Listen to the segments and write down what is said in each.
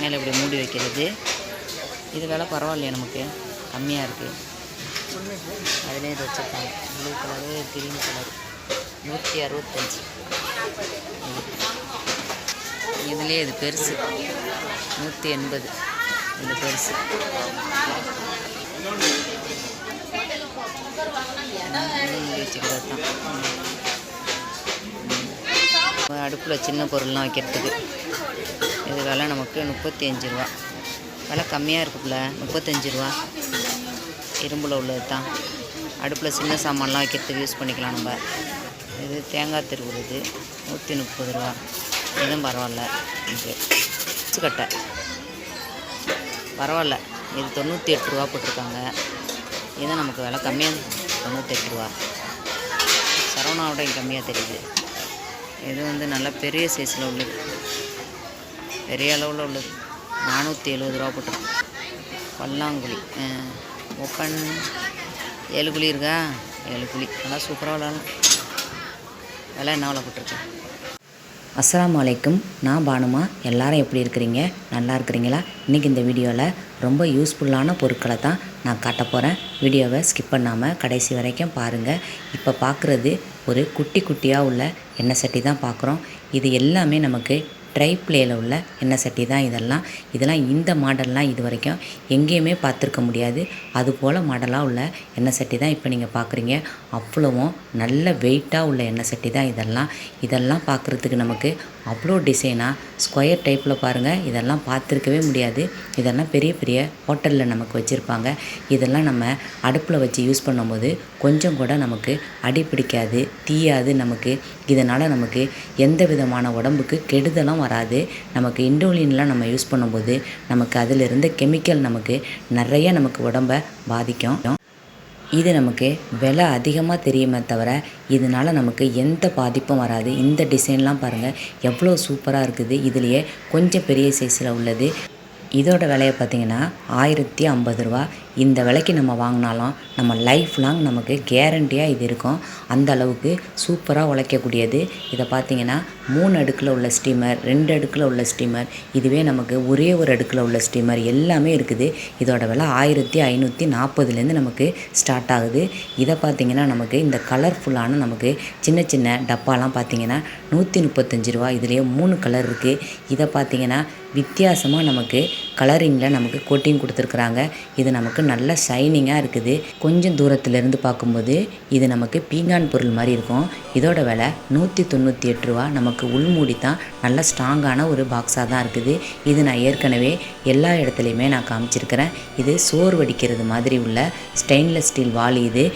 மேலே இப்படி மூடி வைக்கிறது. இது வேலை பரவாயில்லையே நமக்கு. கம்மியாக இருக்குது அதிலே இது வச்சுருக்காங்க. ப்ளூ கலரு க்ரீன் கலர் நூற்றி அறுபத்தஞ்சி. இதுலேயே இது பெருசு. நூற்றி எண்பது. இது பெருசு. வச்சுக்கிறது தான் அடுப்பில் சின்ன பொருள்லாம் வைக்கிறதுக்கு. இது விலை நமக்கு முப்பத்தி அஞ்சு ரூபா. விலை கம்மியாக இருக்குப்புல முப்பத்தஞ்சு ரூபா. இரும்பில் உள்ளது தான். அடுப்பில் சின்ன சாமான்லாம் வைக்கிறதுக்கு யூஸ் பண்ணிக்கலாம் நம்ம. இது தேங்காய் திருவுறது நூற்றி முப்பது ரூபா. இதுவும் பரவாயில்ல. இது கட்டை. பரவாயில்ல. இது தொண்ணூற்றி எட்டு ரூபா போட்டிருக்காங்க. இதுதான் நமக்கு விலை கம்மியாக தொண்ணூற்றி ரூபா. சரவணாவோட கம்மியாக தெரியுது. இது வந்து நல்லா பெரிய சைஸில் உள்ளது. பெரிய அளவில் உள்ளது. நானூற்றி எழுபது ரூபா போட்டிருக்கு. பல்லாங்குழி. ஒப்பன் ஏழு குழி இருக்கா? ஏழு குழி. நல்லா சூப்பராக விளாடலாம். விலை என்ன விலை போட்டிருக்கு? அஸ்ஸலாமு நான் பானுமா. எல்லாரும் எப்படி இருக்கிறீங்க? நல்லா இருக்கிறீங்களா? இன்றைக்கி இந்த வீடியோவில் ரொம்ப யூஸ்ஃபுல்லான பொருட்களை தான் நான் காட்ட போகிறேன் வீடியோவை ஸ்கிப் பண்ணாமல் கடைசி வரைக்கும் பாருங்கள் இப்போ பார்க்குறது ஒரு குட்டி குட்டியாக உள்ள எண்ணெய் சட்டி தான் பார்க்குறோம் இது எல்லாமே நமக்கு ட்ரை பிளேயில் உள்ள எண்ணெய் சட்டி தான் இதெல்லாம். இதெல்லாம் இந்த மாடல்லாம் இது வரைக்கும் எங்கேயுமே பார்த்துருக்க முடியாது. அதுபோல் மாடலாக உள்ள எண்ணெய் சட்டி தான் இப்போ நீங்கள் பார்க்குறீங்க அவ்வளவும் நல்ல வெயிட்டாக உள்ள எண்ணெய் சட்டி தான் இதெல்லாம். இதெல்லாம் பார்க்குறதுக்கு நமக்கு அவ்வளோ டிசைனாக ஸ்கொயர் டைப்பில் பாருங்கள் இதெல்லாம் பார்த்துருக்கவே முடியாது. இதெல்லாம் பெரிய பெரிய ஹோட்டலில் நமக்கு வச்சுருப்பாங்க. இதெல்லாம் நம்ம அடுப்பில் வச்சு யூஸ் பண்ணும்போது கொஞ்சம் கூட நமக்கு அடி பிடிக்காது தீயாது நமக்கு. இதனால் நமக்கு எந்த விதமான உடம்புக்கு கெடுதலும் வராது. நமக்கு இண்டோலின்லாம் நம்ம யூஸ் பண்ணும்போது நமக்கு அதில் இருந்த கெமிக்கல் நமக்கு நிறைய நமக்கு உடம்பை பாதிக்கும். இது நமக்கு விலை அதிகமாக தெரியுமே தவிர இதனால் நமக்கு எந்த பாதிப்பும் வராது. இந்த டிசைன்லாம் பாருங்கள் எவ்வளோ சூப்பராக இருக்குது. இதுலேயே கொஞ்சம் பெரிய சைஸில் உள்ளது. இதோட விலையை பார்த்தீங்கன்னா ஆயிரத்தி ஐம்பது ரூபா. இந்த விலைக்கு நம்ம வாங்கினாலும் நம்ம லைஃப் லாங் நமக்கு கேரண்டியாக இது இருக்கும். அந்த அளவுக்கு சூப்பராக உழைக்கக்கூடியது. இதை பார்த்தீங்கன்னா மூணு அடுக்கில் உள்ள ஸ்டீமர் ரெண்டு அடுக்கில் உள்ள ஸ்டீமர் இதுவே நமக்கு ஒரே ஒரு அடுக்கில் உள்ள ஸ்டீமர் எல்லாமே இருக்குது. இதோட விலை ஆயிரத்தி ஐநூற்றி நாற்பதுலேருந்து நமக்கு ஸ்டார்ட் ஆகுது. இதை பார்த்தீங்கன்னா நமக்கு இந்த கலர்ஃபுல்லான நமக்கு சின்ன சின்ன டப்பாலாம் பார்த்தீங்கன்னா நூற்றி முப்பத்தஞ்சு ரூபா இதுலேயே மூணு கலர் இருக்குது இதை பார்த்தீங்கன்னா வித்தியாசமாக நமக்கு கலரிங்கில் நமக்கு கோட்டிங் கொடுத்துருக்குறாங்க. இது நமக்கு நல்ல ஷைனிங்காக இருக்குது. கொஞ்சம் தூரத்துலேருந்து பார்க்கும்போது இது நமக்கு பீங்கான் பொருள் மாதிரி இருக்கும். இதோட விலை நூற்றி தொண்ணூற்றி எட்டு ரூபா. நமக்கு உள்மூடி தான் நல்ல ஸ்ட்ராங்கான ஒரு பாக்ஸாக தான் இருக்குது. இது நான் ஏற்கனவே எல்லா இடத்துலையுமே நான் காமிச்சிருக்கிறேன். இது சோறு வடிக்கிறது மாதிரி உள்ள ஸ்டெயின்லெஸ் ஸ்டீல் வாலி இது.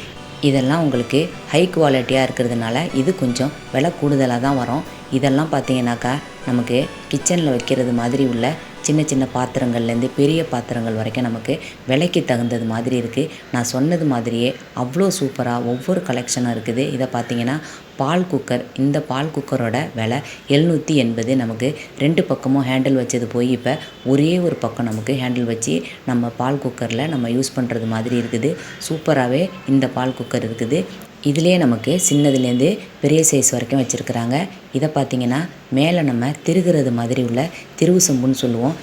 இதெல்லாம் உங்களுக்கு ஹை குவாலிட்டியாக இருக்கிறதுனால இது கொஞ்சம் விலை கூடுதலாக தான் வரும். இதெல்லாம் பார்த்தீங்கன்னாக்கா நமக்கு கிச்சனில் வைக்கிறது மாதிரி உள்ள சின்ன சின்ன பாத்திரங்கள்லேருந்து பெரிய பாத்திரங்கள் வரைக்கும் நமக்கு விலைக்கு தகுந்தது மாதிரி இருக்குது நான் சொன்னது மாதிரியே அவ்வளோ சூப்பராக ஒவ்வொரு கலெக்ஷனும் இருக்குது. இதை பார்த்தீங்கன்னா பால் குக்கர் இந்த பால் குக்கரோட விலை எழுநூற்றி எண்பது. நமக்கு ரெண்டு பக்கமும் ஹேண்டில் வச்சது போய் இப்போ ஒரே ஒரு பக்கம் நமக்கு ஹேண்டில் வச்சு நம்ம பால் குக்கரில் நம்ம யூஸ் பண்ணுறது மாதிரி இருக்குது. சூப்பராகவே இந்த பால் குக்கர் இருக்குது. இதுலேயே நமக்கு சின்னதுலேருந்து பெரிய சைஸ் வரைக்கும் வச்சுருக்குறாங்க. இதை பார்த்திங்கன்னா மேலே நம்ம திருகிறது மாதிரி உள்ள திருவு சொம்புன்னு சொல்லுவோம்.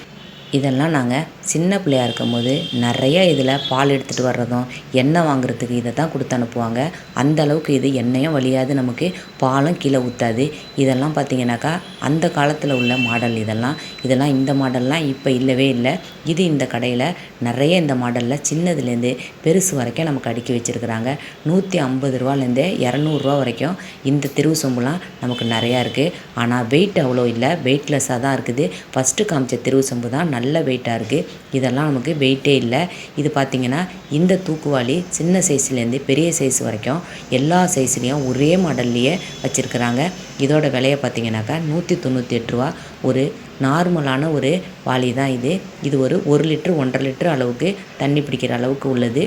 இதெல்லாம் நாங்கள் சின்ன பிள்ளையா இருக்கும்போது நிறைய இதில் பால் எடுத்துகிட்டு வர்றதும் எண்ணெய் வாங்குறதுக்கு இதை தான் கொடுத்து அனுப்புவாங்க. அந்த அளவுக்கு இது எண்ணெயும் வழியாது நமக்கு பாலும் கீழே ஊற்றாது இதெல்லாம் பார்த்தீங்கன்னாக்கா அந்த காலத்தில் உள்ள மாடல் இதெல்லாம். இதெல்லாம் இந்த மாடல்லாம் இப்போ இல்லவே இல்லை. இது இந்த கடையில் நிறைய இந்த மாடலில் சின்னதுலேருந்து பெருசு வரைக்கும் நமக்கு அடுக்கி வச்சுருக்குறாங்க. நூற்றி ஐம்பது ரூபாலேருந்தே இரநூறுவா வரைக்கும் இந்த திருவு சொம்புலாம் நமக்கு நிறையா இருக்குது ஆனால் வெயிட் அவ்வளோ இல்லை. வெயிட்லெஸ்ஸாக தான் இருக்குது. ஃபஸ்ட்டு காமிச்ச திருவு சொம்பு தான் நல்ல வெயிட்டாக இருக்குது இதெல்லாம் நமக்கு வெயிட்டே இல்லை. இது பார்த்திங்கன்னா இந்த தூக்குவாளி சின்ன சைஸ்லேருந்து பெரிய சைஸ் வரைக்கும் எல்லா சைஸ்லேயும் ஒரே மாடல்லையே வச்சுருக்குறாங்க. இதோட விலையை பார்த்தீங்கன்னாக்கா நூற்றி தொண்ணூற்றி எட்டு ரூபா ஒரு நார்மலான ஒரு வாளி தான் இது. இது ஒரு ஒரு லிட்ரு ஒன்றரை லிட்ரு அளவுக்கு தண்ணி பிடிக்கிற அளவுக்கு உள்ளது.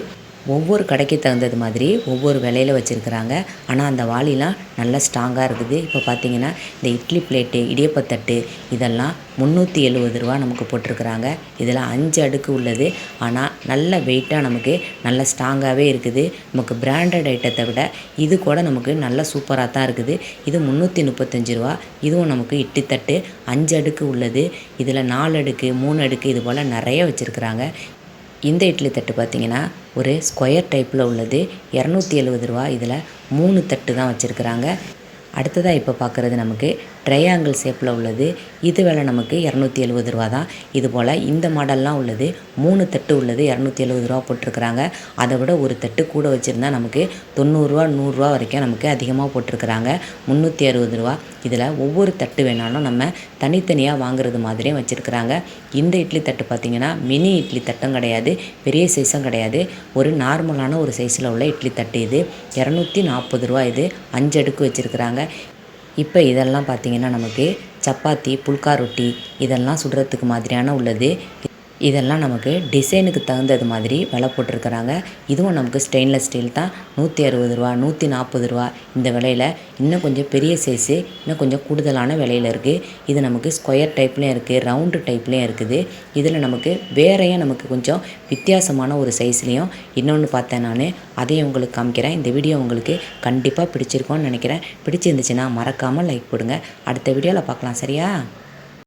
ஒவ்வொரு கடைக்கு தகுந்தது மாதிரி ஒவ்வொரு விலையில வச்சுருக்குறாங்க. ஆனால் அந்த வாளிலாம் நல்லா ஸ்ட்ராங்காக இருக்குது. இப்போ பார்த்தீங்கன்னா இந்த இட்லி பிளேட்டு இடியப்பத்தட்டு இதெல்லாம் முந்நூற்றி எழுபது ரூபா நமக்கு போட்டிருக்குறாங்க. இதில் அஞ்சு அடுக்கு உள்ளது. ஆனால் நல்ல வெயிட்டாக நமக்கு நல்ல ஸ்ட்ராங்காகவே இருக்குது. நமக்கு பிராண்டட் ஐட்டத்தை விட இது கூட நமக்கு நல்ல சூப்பராக தான் இருக்குது. இது முந்நூற்றி முப்பத்தஞ்சு ரூபா. இதுவும் நமக்கு இட்லி தட்டு அஞ்சு அடுக்கு உள்ளது. இதில் நாலு அடுக்கு மூணு அடுக்கு இது போல் நிறைய வச்சுருக்குறாங்க. இந்த இட்லி தட்டு பார்த்திங்கன்னா ஒரு ஸ்கொயர் டைப்பில் உள்ளது. இரநூத்தி எழுபது ரூபா இதில் மூணு தட்டு தான் வச்சுருக்குறாங்க. அடுத்ததாக இப்போ பார்க்குறது நமக்கு ட்ரையாங்கிள் ஷேப்பில் உள்ளது. இது விலை நமக்கு இரநூத்தி எழுபது ரூபா தான். இது போல் இந்த மாடல்லாம் உள்ளது. மூணு தட்டு உள்ளது. இரநூத்தி எழுபது ரூபா போட்டிருக்கிறாங்க. அதை விட ஒரு தட்டு கூட வச்சுருந்தா நமக்கு தொண்ணூறுரூவா நூறுரூவா வரைக்கும் நமக்கு அதிகமாக போட்டிருக்கிறாங்க. முந்நூற்றி அறுபது ரூபா. இதில் ஒவ்வொரு தட்டு வேணாலும் நம்ம தனித்தனியாக வாங்குறது மாதிரியும் வச்சுருக்குறாங்க. இந்த இட்லி தட்டு பார்த்திங்கன்னா மினி இட்லி தட்டும் கிடையாது. பெரிய சைஸும் கிடையாது. ஒரு நார்மலான ஒரு சைஸில் உள்ள இட்லி தட்டு இது. இரநூத்தி நாற்பது ரூபா இது. அஞ்சு அடுக்கு வச்சுருக்குறாங்க. இப்போ இதெல்லாம் பார்த்திங்கன்னா நமக்கு சப்பாத்தி புல்கா ரொட்டி இதெல்லாம் சுடுறதுக்கு மாதிரியான உள்ளது. இதெல்லாம் நமக்கு டிசைனுக்கு தகுந்தது மாதிரி விலை போட்டிருக்கிறாங்க. இதுவும் நமக்கு ஸ்டெயின்லெஸ் ஸ்டீல் தான். நூற்றி அறுபது ரூபா நூற்றி நாற்பது ரூபா இந்த விலையில் இன்னும் கொஞ்சம் பெரிய சைஸு இன்னும் கொஞ்சம் கூடுதலான விலையில் இருக்குது இது நமக்கு ஸ்கொயர் டைப்லேயும் இருக்குது ரவுண்டு டைப்லேயும் இருக்குது. இதில் நமக்கு வேறையும் நமக்கு கொஞ்சம் வித்தியாசமான ஒரு சைஸ்லேயும் இன்னொன்று பார்த்தேன் நான் அதையும் உங்களுக்கு காமிக்கிறேன். இந்த வீடியோ உங்களுக்கு கண்டிப்பாக பிடிச்சிருக்கோன்னு நினைக்கிறேன். பிடிச்சிருந்துச்சுன்னா மறக்காமல் லைக் போடுங்க. அடுத்த வீடியோவில் பார்க்கலாம் சரியா?